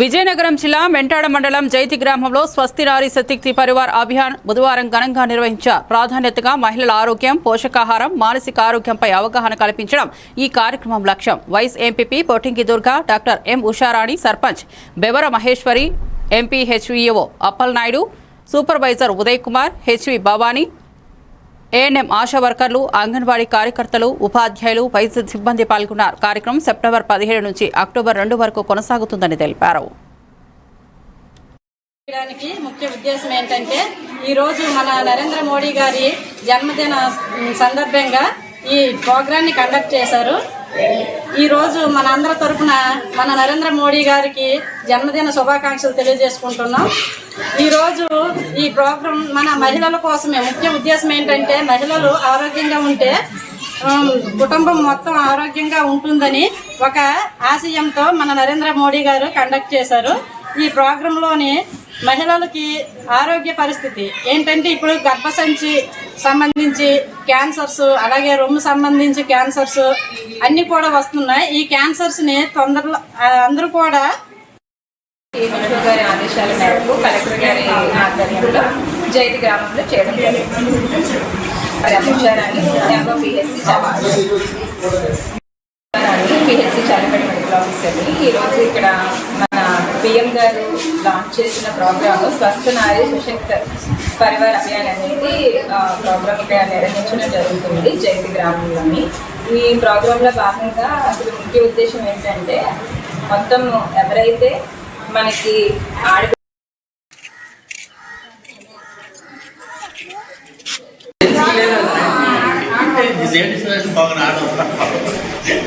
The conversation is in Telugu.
విజయనగరం జిల్లా మెంటాడ మండలం జైతి గ్రామంలో స్వస్తి నారీ శక్తి పరివార్ అభియాన్ బుధవారం ఘనంగా నిర్వహించారు ప్రాధాన్యతగా మహిళల ఆరోగ్యం పోషకాహారం మానసిక ఆరోగ్యంపై అవగాహన కల్పించడం ఈ కార్యక్రమం లక్ష్యం. Vice MPP Pottinki Durga doctor M Usharani sarpanch Bevara Maheshwari MP HVO Appal Naidu supervisor Uday Kumar HV Bhavani ANM ASHA వర్కర్లు అంగన్వాడీ కార్యకర్తలు ఉపాధ్యాయులు వైద్య సిబ్బంది పాల్గొన్నారు. కార్యక్రమం సెప్టెంబర్ పదిహేడు నుంచి అక్టోబర్ రెండు వరకు కొనసాగుతుందని తెలిపారు. చేయడానికి ముఖ్య ఉద్దేశం ఏంటంటే ఈ రోజు మన నరేంద్ర మోడీ గారి జన్మదిన సందర్భంగా ఈ ప్రోగ్రామ్ని కండక్ట్ చేశారు. ఈ రోజు మన అందరి తరఫున మన నరేంద్ర మోడీ గారికి జన్మదిన శుభాకాంక్షలు తెలియజేసుకుంటున్నాం. ఈరోజు ఈ ప్రోగ్రాం మన మహిళల కోసమే ముఖ్య ఉద్దేశం ఏంటంటే మహిళలు ఆరోగ్యంగా ఉంటే కుటుంబం మొత్తం ఆరోగ్యంగా ఉంటుందని ఒక ఆశయంతో మన నరేంద్ర మోడీ గారు కండక్ట్ చేశారు. ఈ ప్రోగ్రాంలోని మహిళలకి ఆరోగ్య పరిస్థితి ఏంటంటే ఇప్పుడు గర్భసంచి సంబంధించి క్యాన్సర్స్ అలాగే రొమ్ము సంబంధించి క్యాన్సర్స్ అన్నీ కూడా వస్తున్నాయి. ఈ క్యాన్సర్స్ని తొందరలో అందరూ కూడా గారి ఆదేశాల మేరకు కలెక్టర్ గారి ఆధ్వర్యంలో జైతి గ్రామంలో చేయడం జరిగింది. ఉషారాణి ఎంఓ పిహెచ్సి చాలా చాలపల్లి మెడికల్ ఆఫీసర్ని ఈరోజు ఇక్కడ మన పిఎం గారు లాంచ్ చేసిన ప్రోగ్రామ్ స్వస్థ నారీ సుశక్త పరివార్ అభియాన్ అనేది ప్రోగ్రామ్ ఇక్కడ నిర్వహించడం జరుగుతుంది జైతి గ్రామంలోని. ఈ ప్రోగ్రాంలో భాగంగా అసలు ముఖ్య ఉద్దేశం ఏంటంటే మొత్తం ఎవరైతే మనకి ఆడ బాగా